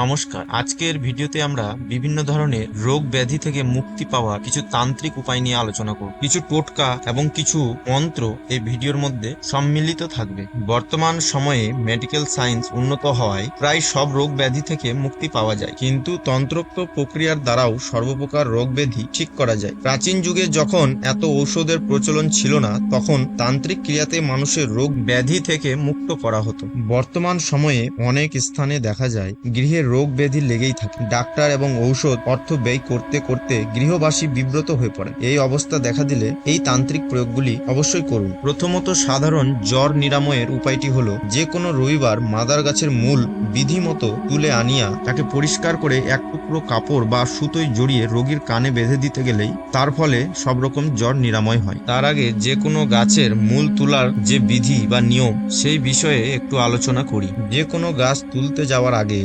নমস্কার। আজকের ভিডিওতে আমরা বিভিন্ন ধরনের রোগ ব্যাধি থেকে মুক্তি পাওয়া কিছু তান্ত্রিক উপায় নিয়ে আলোচনা করব। কিছু টোটকা এবং কিছু মন্ত্র এই ভিডিওর মধ্যে সম্মিলিত থাকবে। বর্তমান সময়ে মেডিকেল সায়েন্স উন্নত হওয়ায় প্রায় সব রোগ ব্যাধি থেকে মুক্তি পাওয়া যায়। কিন্তু তন্ত্রোক্ত প্রক্রিয়ার দ্বারাও সর্বপ্রকার রোগ ব্যাধি ঠিক করা যায়। প্রাচীন যুগে যখন এত ঔষধের প্রচলন ছিল না, তখন তান্ত্রিক ক্রিয়াতে মানুষের রোগ ব্যাধি থেকে মুক্ত করা হতো। বর্তমান সময়ে অনেক স্থানে দেখা যায় গৃহে রোগ ব্যাধি লেগেই থাকে। ডাক্তার এবং ঔষধ অর্থ ব্যয় করতে করতে গৃহবাসী বিব্রত হয়ে পড়ে এই অবস্থা দেখা দিলে এই তান্ত্রিক প্রয়োগগুলি অবশ্যই করুন। প্রথমত সাধারণ জ্বর নিরাময়ের উপায়টি হলো যে কোনো রবিবার মাদার গাছের মূল বিধি মতো তুলে আনিয়া তাকে পরিষ্কার করে এক টুকরো কাপড় বা সুতোয় জড়িয়ে রোগীর কানে বেঁধে দিতে গেলেই তার ফলে সব রকম জ্বর নিরাময় হয়। তার আগে যে কোনো গাছের মূল তোলার যে বিধি বা নিয়ম সেই বিষয়ে একটু আলোচনা করি। যে কোনো গাছ তুলতে যাওয়ার আগে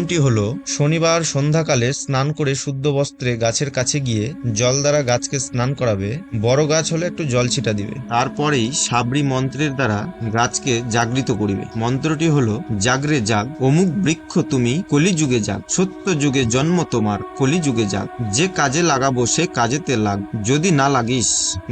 নিয়মটি হলো, শনিবার সন্ধ্যাকালে স্নান করে শুদ্ধ বস্ত্রে গাছের কাছে গিয়ে জল দ্বারা গাছকে স্নান করাবে, বড় গাছ হলে একটু জল ছিটা দিবে। তারপরেই সাবরি মন্ত্রের দ্বারা গাছকে জাগৃত করিবে। মন্ত্রটি হল, জাগরে জাগ, অমুক বৃক্ষ তুমি কলিযুগে যাগ সত্য যুগে জন্ম তোমার, কলিযুগে যাগ যে কাজে লাগাবো সে কাজেতে লাগ, যদি না লাগিস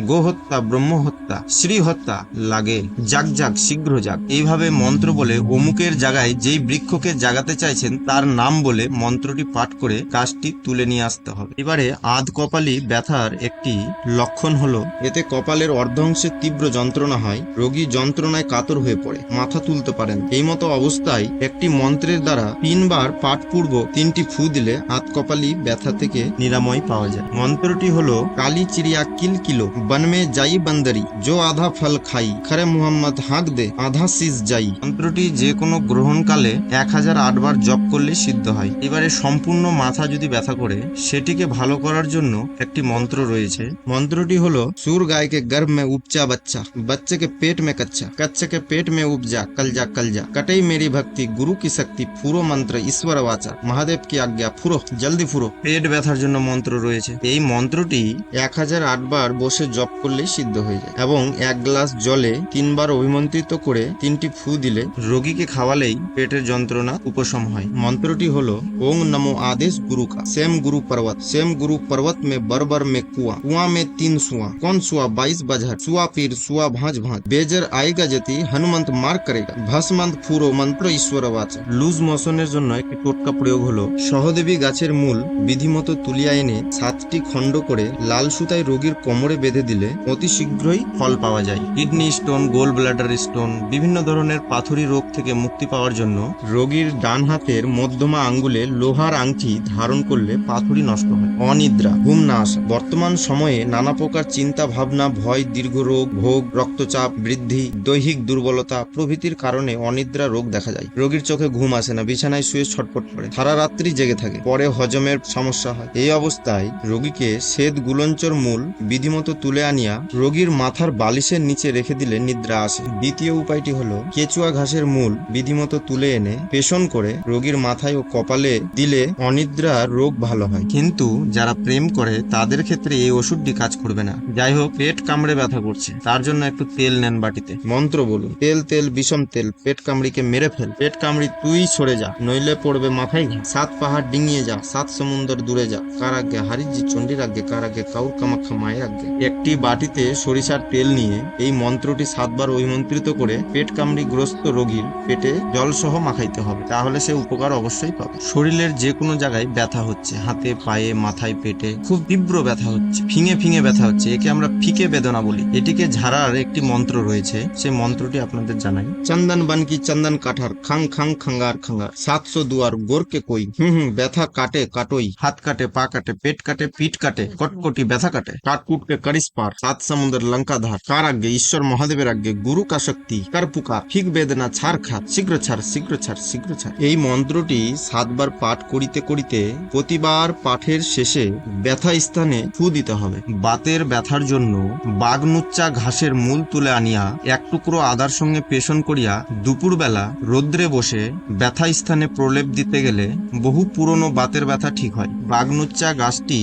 গো হত্যা ব্রহ্ম হত্যা শ্রী হত্যা লাগে। জাগ জাগ, শীঘ্র যাগ এইভাবে মন্ত্র বলে অমুকের জায়গায় যেই বৃক্ষকে জাগাতে চাইছেন তার নাম বলে মন্ত্রটি পাঠ করে গাছটি তুলে নিয়ে আসতে হবে। এবারে আধ কপালি ব্যথার একটি লক্ষণ হলো, এতে কপালের অর্ধাংশে তীব্র যন্ত্রণা হয়, রোগী যন্ত্রণায় কাতর হয়ে পড়ে, মাথা তুলতে পারেন। এই মতো অবস্থায় একটি মন্ত্রের দ্বারা তিনবার পাঠ পূর্ব তিনটি ফু দিলে আধ কপালি ব্যথা থেকে নিরাময় পাওয়া যায়। মন্ত্রটি হলো, কালি চিড়িয়া কিল কিলো, বনমে যাই বন্দরি জো আধা ফল খাই, খরে মুহাম্মদ হাঁক দে, আধা সিজ যাই। মন্ত্রটি যে কোনো গ্রহণকালে এক হাজার আটবার জপ করলে করলে সিদ্ধ হয়। এবারে সম্পূর্ণ মাথা যদি ব্যথা করে, সেটিকে ভালো করার জন্য একটি মন্ত্র রয়েছে। মন্ত্রটি হলো, সুর গায়কে গর্ভ মে উপচা বাচ্চা, বাচ্চাকে পেট মে কচ্চা, কচ্চাকে পেট মে উপজা কল যা কল যা কটাই মেরি ভক্তি, গুরু কি শক্তি, ফুরো মন্ত্র, ঈশ্বর বাচা, মহাদেব কি আজ্ঞা, ফুরো, জলদি ফুরো। পেট ব্যথার জন্য মন্ত্র রয়েছে। এই মন্ত্রটি এক হাজার আটবার বসে জপ করলেই সিদ্ধ হয়ে যায় এবং এক গ্লাস জলে তিনবার অভিমন্ত্রিত করে তিনটি ফু দিলে রোগীকে খাওয়ালেই পেটের যন্ত্রণা উপশম হয়। মন্ত্র মন্ত্রটি হলো ওং নমো আদেশ গুরু का सेम गुरु पर्वत सेम गुरु पर्वत में बरबर में कुआ कुआ में तीन सुआ कौन सुआ बाईस बजहर सुआ पीर सुआ भांज भांज बेजर आएगा जति हनुमंत मार करेगा भस्मंत ফুরো মন্ত্র ঈশ্বর বাচা লুজ মোশনের জন্য একটি টোটকা প্রয়োগ হলো সহদেবী গাছের মূল বিধিমতো তুলিয়া এনে সাতটি খণ্ড করে লাল সুতায় রোগীর কোমরে বেঁধে দিলে অতি শীঘ্রই ফল পাওয়া যায় kidney stone gallbladder stone বিভিন্ন ধরনের পাথরি রোগ থেকে মুক্তি পাওয়ার জন্য রোগীর ডান হাতের মধ্যমা আঙ্গুলে লোহার আংটি ধারণ করলে পাথরি নষ্ট হয়। অনিদ্রা ঘুম না আসা বর্তমান সময়ে নানা প্রকার চিন্তা ভাবনা, ভয়, দীর্ঘ রোগ, ভোগ, রক্তচাপ বৃদ্ধি, দৈহিক দুর্বলতা প্রভৃতির কারণে অনিদ্রা রোগ দেখা যায়। রোগীর চোখে ঘুম আসে না, বিছানায় শুয়ে ছটফট করে। সারা রাত্রি জেগে থাকে, পরে হজমের সমস্যা হয়। এই অবস্থায় রোগীকে শ্বেত গুলঞ্চর মূল বিধিমতো তুলে আনিয়া রোগীর মাথার বালিশের নিচে রেখে দিলে নিদ্রা আসে। দ্বিতীয় উপায়টি হলো, কেচুয়া ঘাসের মূল বিধিমতো তুলে এনে পেষণ করে রোগীর মাথায় ও কপালে দিলে অনিদ্রা রোগ ভালো হয়। কিন্তু যারা প্রেম করে, তাদের ক্ষেত্রে এই ওষুধটি কাজ করবে না। যাই হোক, পেট কামড়ে ব্যথা করছে। তার জন্য একটু তেল নেন বাটিতে। মন্ত্র বলুন, তেল তেল, বিষম তেল, পেট কামড়িকে মেরে ফেল। পেট কামড়ি তুই সরে যা, নইলে পড়বে মাথায় সাত পাহাড় ডিঙিয়ে যা, সাত সমুন্দর দূরে যা। কার আগে হারিজি চণ্ডীর আগে কার আগে কাউর কামাখ্যা মায়ের আগে একটি বাটিতে সরিষার তেল নিয়ে এই মন্ত্রটি সাতবার অভিমন্ত্রিত করে, পেট কামড়ি গ্রস্ত রোগীর পেটে জল সহ মাখাইতে হবে। তাহলে সে উপকার অবশ্যই পাবে। শরীরের যে কোনো জায়গায় ব্যথা হচ্ছে, হাতে, পায়ে, মাথায়, পেটে খুব তীব্র ব্যথা হচ্ছে, ফিঙে ফিঙে ব্যথা হচ্ছে, একে আমরা ফিকে বেদনা বলি। এটিকে ঝাড়ার একটি মন্ত্র রয়েছে, সেই মন্ত্রটি আপনাদের জানাই। চন্দন বন কি চন্দন কাঠার, খাং খাং খাঙ্গার খাঙ্গার, সাতশো দুয়ার গোরকে কই হুম হুম ব্যথা কাটে কাটোই, হাত কাটে, পা কাটে, পেট কাটে, পিঠ কাটে, কটকটি ব্যথা কাটে। কাটকুটকে করিস পার সাত সমুদ্র লঙ্কা ধার, কার আগে ঈশ্বর মহাদেবের আগে গুরু কা শক্তি, কার পুকার, ফিক বেদনা ছাড় খাত, শীঘ্র ছাড় শীঘ্র ছাড় শীঘ্র ছাড়। এই মন্ত্রটি সাতবার পাঠ করিতে করিতে প্রতিবার পাঠের শেষে ব্যথা স্থানে ফু দিতে হবে। বাতের ব্যথার জন্য বাগনুচ্চা ঘাসের মূল তুলে আনিয়া এক টুকরো আদার সঙ্গে পেষণ করিয়া দুপুরবেলা রোদ্রে বসে ব্যথা স্থানে প্রলেপ দিতে গেলে বহু পুরনো বাতের ব্যথা ঠিক হয়। বাগনুচ্চা গাছটি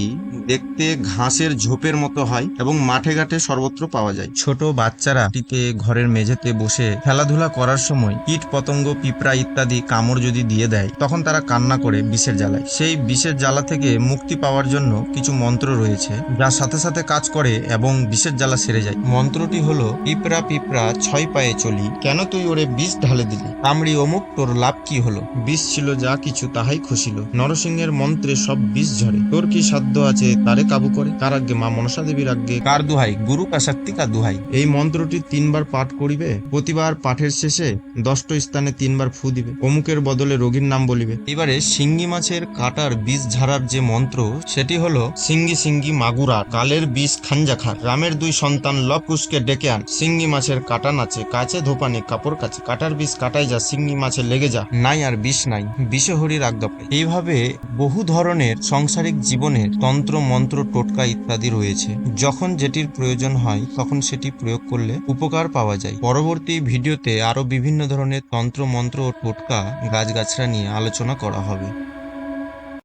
দেখতে ঘাসের ঝোপের মতো হয় এবং মাঠে ঘাটে সর্বত্র পাওয়া যায়। ছোট বাচ্চারা টিতে ঘরের মেঝেতে বসে খেলাধুলা করার সময় কীট পতঙ্গ পিঁপড়া ইত্যাদি কামড় যদি দিয়ে দেয় তখন তারা কান্না করে বিষের জ্বালায়। সেই বিষের জ্বালা থেকে মুক্তি পাওয়ার জন্য কিছু মন্ত্র রয়েছে যা সাথে সাথে কাজ করে এবং বিষের জ্বালা সেরে যায়। মন্ত্রটি হলো পিঁপড়া পিঁপড়া ছয় পায়ে চলি কেন তুই ওরে বিষ ঢালে দিলি? কামড়ি অমুক তোর লাভ কি হলো? বিষ ছিল যা কিছু তাহাই খুশিল নরসিংহের মন্ত্রে সব বিষ ঝরে। তোর কি সাধ্য আছে তারে কাবু করে? কার আজ্ঞে? মা মনসা দেবীর আজ্ঞে। কার দুহাই? গুরু কাশাক্তি কার দুহাই? এই মন্ত্রটি তিনবার পাঠ করিবে প্রতিবার পাঠের শেষে দশটা স্থানে তিনবার ফু দিবে। অমুকের বদলে রোগীর নাম বলিবে। এবারে সিঙ্গি মাছের কাটার বীজ ঝাড়ার যে মন্ত্র, সেটি হলো সিঙ্গি সিঙ্গি মাগুরা, কালের বীজ খাঞ্জাখার রামের দুই সন্তান লকুশকে ডেকে আন। সিঙ্গি মাছের কাটা নাচে, কাছে ধোপানে, কাপড় কাছে। কাটার বীজ কাটাই যা সিঙ্গি মাছে লেগে যা। নাই আর বিষ নাই। বিষে হরির আজ্ঞা পাই এইভাবে বহু ধরনের সংসারিক জীবনের তন্ত্র, মন্ত্র, টোটকা ইত্যাদি রয়েছে। যখন যেটির প্রয়োজন হয়, তখন সেটি প্রয়োগ করলে উপকার পাওয়া যায়। পরবর্তী ভিডিওতে আরও বিভিন্ন ধরনের তন্ত্র, মন্ত্র ও টোটকা গাছগাছরা নিয়ে আলোচনা করা হবে।